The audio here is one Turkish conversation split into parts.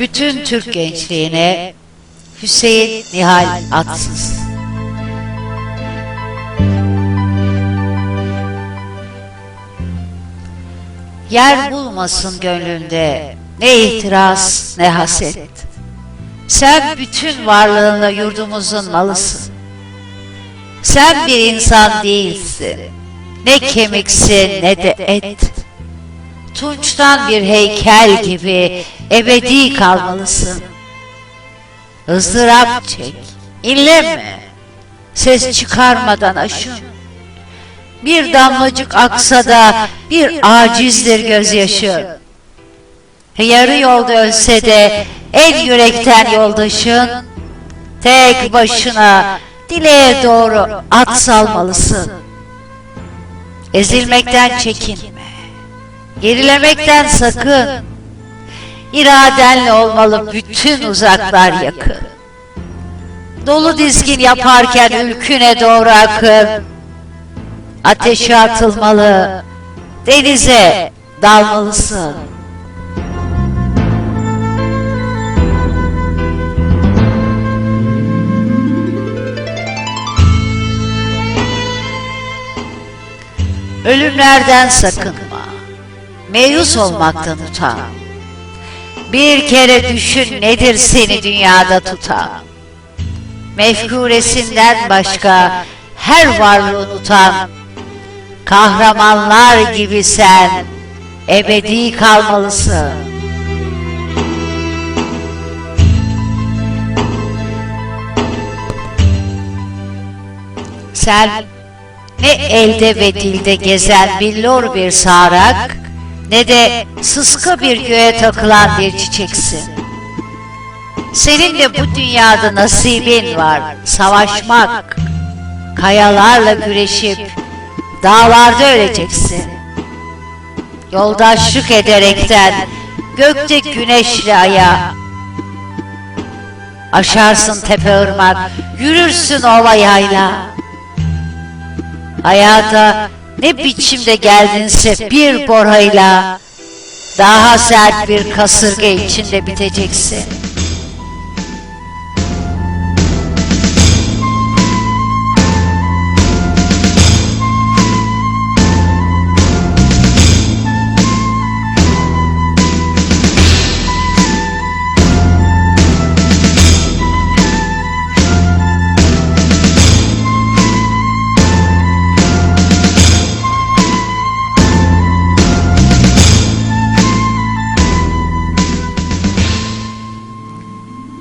bütün Türk gençliğine Hüseyin Nihal Atsız. Yer bulmasın gönlünde ne itiraz ne haset. Sen bütün varlığınla yurdumuzun malısın. Sen bir insan değilsin. Ne kemiksin ne de et. Tunçtan bir heykel gibi ebedi kalmalısın. ızdırap çek, inleme. Ses çıkarmadan aşın. Bir damlacık aksa da bir acizdir gözyaşın. Yarı yolda ölse de en yürekten yoldaşın, tek başına dileğe doğru at salmalısın. Ezilmekten çekinme, gerilemekten sakın. İradenle olmalı bütün uzaklar yakın. Dolu dizgin yaparken ülküne doğru akın. Ateşe atılmalı, denize dalmalısın. Ölümlerden sakınma. Meyus olmaktan utan. Bir kere düşün nedir seni dünyada tutan. Mefkuresinden başka her varlığı unutan. Kahramanlar gibi sen ebedi kalmalısın. Sen ne elde ve dilde gezen billur bir sağrak, ne de sıska bir göğe takılan bir çiçeksin. Senin de bu dünyada nasibin var, savaşmak, kayalarla güreşip, dağlarda öleceksin. Yoldaşlık ederekten, gökte güneşle aya, aşarsın tepe ırmak, yürürsün ova yayla. Hayata ne biçimde geldinse bir borayla daha sert bir kasırga içinde biteceksin.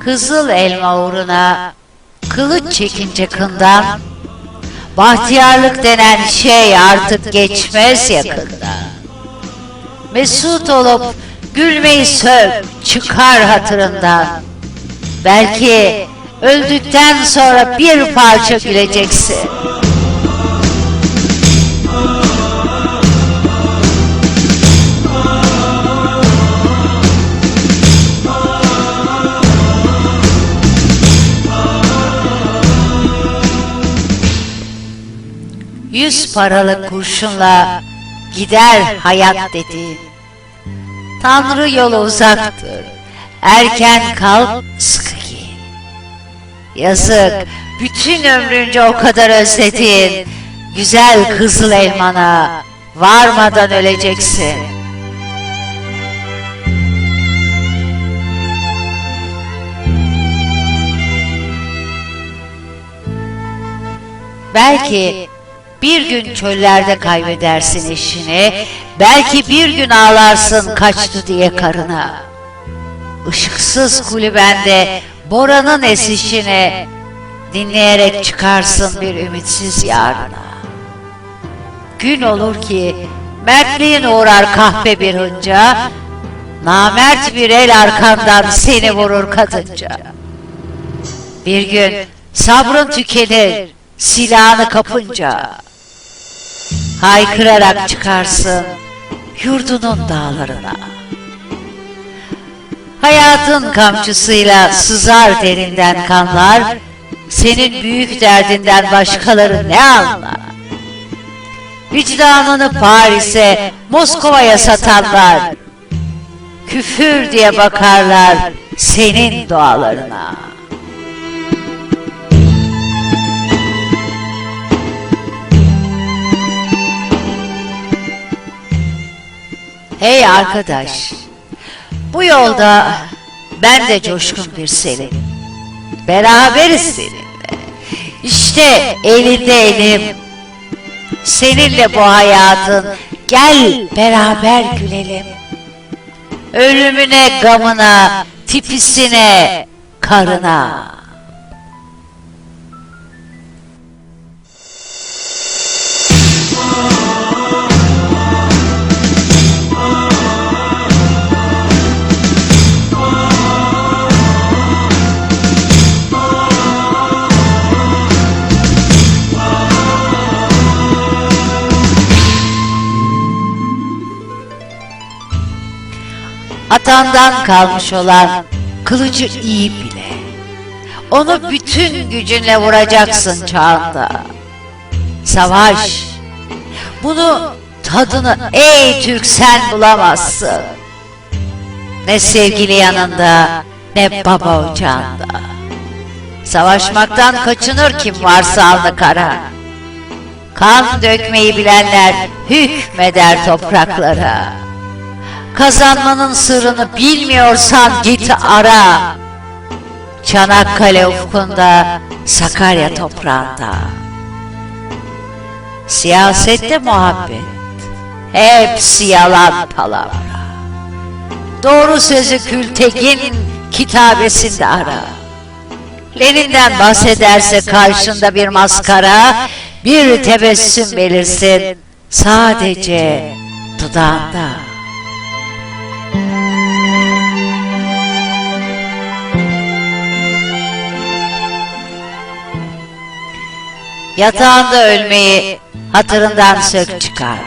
Kızıl elma uğruna kılıç çekince kından Bahtiyarlık denen şey artık geçmez yakında Mesut olup gülmeyi söv çıkar hatırından. Belki öldükten sonra bir parça güleceksin Yüz paralık kurşunla gider hayat dedi. Tanrı yolu uzaktır. Erken kalk sıkı giyin. Yazık bütün ömrünce o kadar özledin. Güzel kızıl elmana varmadan öleceksin. Belki bir gün çöllerde kaybedersin eşini, belki bir gün ağlarsın kaçtı diye karına. Işıksız kulübende boranın esişini dinleyerek çıkarsın bir ümitsiz yarına. Gün olur ki mertliğin uğrar kahpe bir hınca, namert bir el arkandan seni vurur kadınca. Bir gün sabrın tükenir, silahını kapınca. Haykırarak çıkarsın yurdunun dağlarına. Hayatın kamçısıyla sızar derinden kanlar, senin büyük derdinden başkaları ne anlar? Vicdanını Paris'e, Moskova'ya satanlar, küfür diye bakarlar senin dualarına. Hey arkadaş, bu yolda ben de coşkun bir Selim. Beraberiz seninle. İşte elinde elim. Seninle bu hayatın gel beraber gülelim. Ölümüne, gamına, tipisine, karına. Atandan kalmış olan kılıcı iyi bile. Onu bütün gücünle vuracaksın çağında. Savaş. Bunu tadını ey Türk sen bulamazsın. Ne sevgili yanında ne baba ocağında. Savaşmaktan kaçınır kim varsa alnı kara. Kan dökmeyi bilenler hükmeder topraklara. Kazanmanın sırrını bilmiyorsan git ara. Çanakkale ufkunda, Sakarya toprağında. Siyasette muhabbet, hepsi yalan palavra. Doğru sözü Kültekin kitabesinde ara. Lenin'den bahsederse karşında bir maskara, bir tebessüm belirsin sadece dudağında. Yatağında ölmeyi hatırından sök çıkar.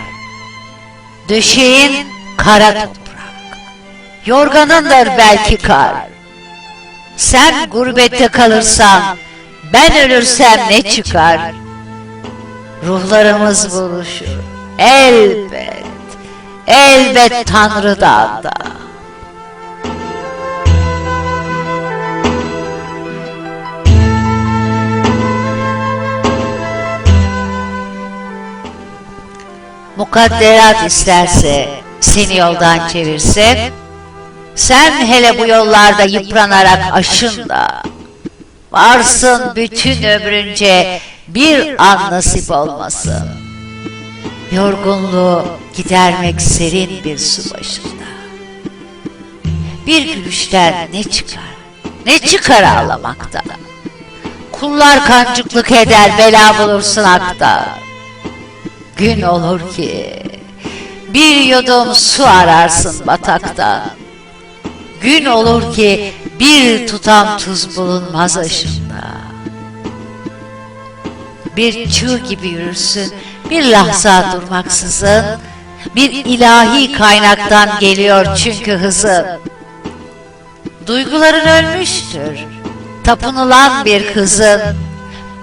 Döşeğin kara toprak. Yorganındır belki kar. Sen gurbette kalırsan, ben ölürsem ne çıkar? Ruhlarımız buluşur. Elbet, elbet Tanrı'dan da. Mukadderat isterse seni yoldan çevirse, sen hele bu yollarda yıpranarak aşın da, varsın bütün ömrünce bir an nasip olmasın. Yorgunluğu gidermek serin bir su başında. Bir gülüşten ne çıkar, ne çıkar ağlamaktan. Kullar kancıklık eder, bela bulursun akta. Gün olur ki bir yudum su ararsın batakta. Gün olur ki bir tutam tuz bulunmaz aşında. Bir çığ gibi yürürsün bir lahza durmaksızın. Bir ilahi kaynaktan geliyor çünkü hızın. Duyguların ölmüştür. Tapınılan bir kızın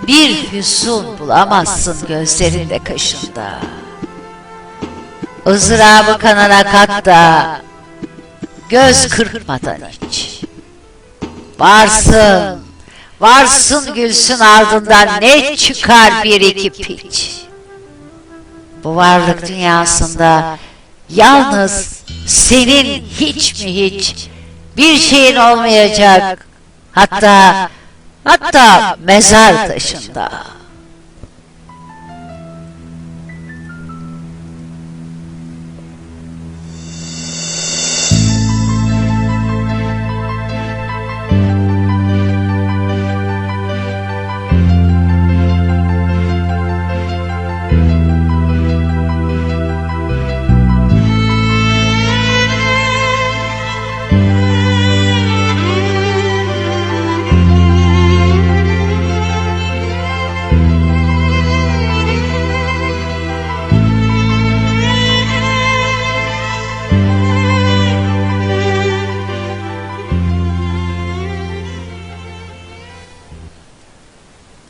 bir hüsun bulamazsın gözlerinde kaşında. ızdırabı kanana kat da göz kırpmadan iç. Varsın, varsın gülsün ardından ne çıkar bir iki piç. Bu varlık dünyasında yalnız senin hiç mi hiç bir şeyin olmayacak. Hatta hatta mezar taşında.